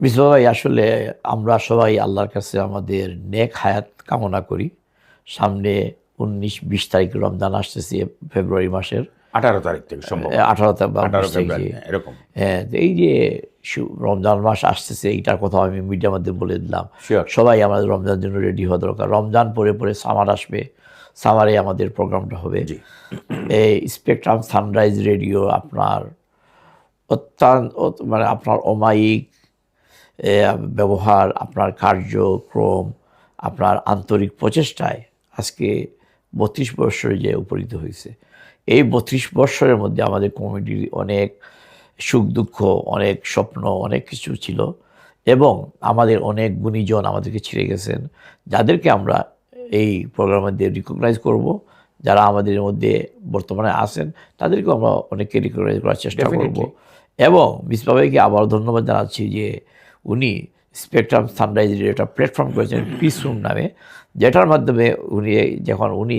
ভাই আসলে আমরা সবাই আল্লাহর কাছে আমাদের নেক হায়াত কামনা করি। সামনে উনিশ বিশ তারিখ রমজান আসতেছে ফেব্রুয়ারি মাসের। আঠারো তারিখ থেকে সম্ভব। আঠারো তারিখ এরকম। হ্যাঁ এই যে রমজান মাস আসতেছে এইটার কথা আমি মিডিয়ার মধ্যে বলে দিলাম। সবাই আমাদের রমজানের জন্য রেডি হওয়া দরকার। রমজান পরে পরে সামার আসবে। সামারে আমাদের প্রোগ্রামটা হবে। এই স্পেকট্রাম সানরাইজ রেডিও আপনার অত্যন্ত মানে আপনার অমায়িক ব্যবহার আপনার কার্যক্রম আপনার আন্তরিক প্রচেষ্টায় আজকে বত্রিশ বৎসরে যে উপনীত হয়েছে। এই বত্রিশ বৎসরের মধ্যে আমাদের কমিটির অনেক সুখ দুঃখ অনেক স্বপ্ন অনেক কিছু ছিল এবং আমাদের অনেক গুণীজন আমাদেরকে ছিঁড়ে গেছেন। যাদেরকে আমরা এই প্রোগ্রামের দিয়ে রিকগনাইজ করব। যারা আমাদের মধ্যে বর্তমানে আছেন তাদেরকেও আমরা অনেককে রিকগনাইজ করার চেষ্টা করব। এবং বিশ্বভাইকে আবার ধন্যবাদ জানাচ্ছি যে উনি স্পেকট্রাম সানরাইজ একটা প্ল্যাটফর্ম করেছেন পিস রুম নামে, যেটার মাধ্যমে উনি যখন উনি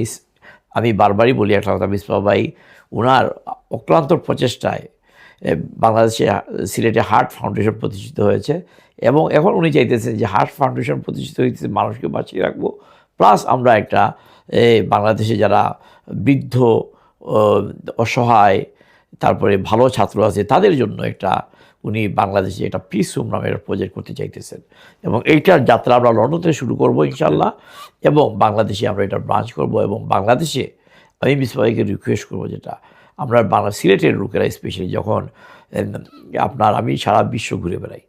আমি বারবারই বলি একটা কথা বিশ্বভাই উনার অক্লান্ত প্রচেষ্টায় বাংলাদেশে সিলেটে হার্ট ফাউন্ডেশন প্রতিষ্ঠিত হয়েছে এবং এখন উনি চাইতেছেন যে হার্ট ফাউন্ডেশন প্রতিষ্ঠিত হয়েছে মানুষকে বাঁচিয়ে রাখব। প্লাস আমরা একটা বাংলাদেশে যারা বৃদ্ধ অসহায় তারপরে ভালো ছাত্র আছে তাদের জন্য একটা উনি বাংলাদেশে একটা পিস রুম নামের প্রজেক্ট করতে চাইতেছেন। এবং এইটার যাত্রা আমরা লন্ডন থেকে শুরু করব ইনশাল্লাহ এবং বাংলাদেশে আমরা এটা ব্রাঞ্চ করব এবং বাংলাদেশে আমি বিশ্বভাইকে রিকোয়েস্ট করব যেটা। আমরা বাংলা সিলেটের লোকেরা স্পেশালি যখন আপনার আমি সারা বিশ্ব ঘুরে বেড়াই।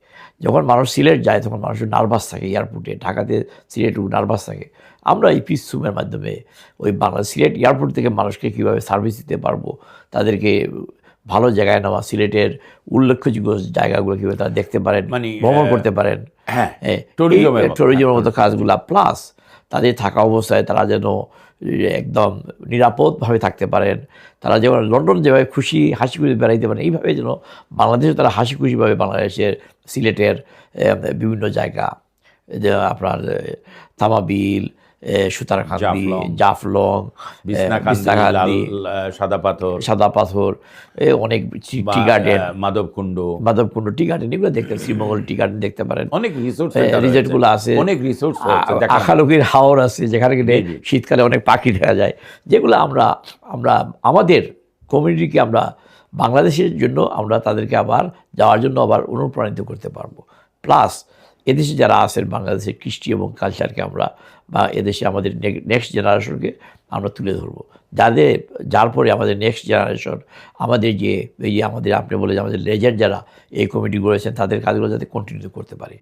যখন মানুষ সিলেট যায় তখন মানুষ নার্ভাস থাকে এয়ারপোর্টে ঢাকাতে সিলেট নার্ভাস থাকে। আমরা এই পিস রুমের মাধ্যমে ওই বাংলা সিলেট এয়ারপোর্ট থেকে মানুষকে কীভাবে সার্ভিস দিতে পারব, তাদেরকে ভালো জায়গায় নেওয়া সিলেটের উল্লেখযোগ্য জায়গাগুলো কীভাবে তারা দেখতে পারেন মানে, ভ্রমণ করতে পারেন হ্যাঁ হ্যাঁ। ট্যুরিজমের মতো কাজগুলা প্লাস তাদের থাকা অবস্থায় তারা যেন একদম নিরাপদভাবে থাকতে পারেন তারা যেমন লন্ডন যেভাবে খুশি হাসি খুশি বেড়াইতে পারেন এইভাবে যেন বাংলাদেশে তারা হাসি খুশিভাবে বাংলাদেশের সিলেটের বিভিন্ন জায়গা যে আপনার এ, সুতারকান্দি জাফলং, সাদা পাথর সাদা পাথর অনেক tea garden. Madhabkunda Madhabkunda tea garden এগুলো দেখতে শ্রীমঙ্গল টি গার্ডেন দেখতে পারেন। অনেক রিসোর্স আছে অনেক রিসোর্স আখালুকির হাওর আছে যেখানে কিনে। শীতকালে অনেক পাখি দেখা যায়। যেগুলো আমরা আমরা আমাদের কমিউনিটিকে আমরা বাংলাদেশের জন্য আমরা তাদেরকে আবার যাওয়ার জন্য আবার অনুপ্রাণিত করতে পারব। প্লাস এদেশে যারা আছেন, বাংলাদেশের কৃষ্টি এবং কালচারকে আমরা বা এদেশে আমাদের নেক্সট জেনারেশনকে আমরা তুলে ধরব। যাদের, যার পরে আমাদের নেক্সট জেনারেশন আমাদের যে, এই যে আমাদের, আপনি বলে যে আমাদের লেজেন্ড যারা, এই কমিটি গড়েছেন তাদের কাজগুলো যাতে কন্টিনিউ করতে পারে।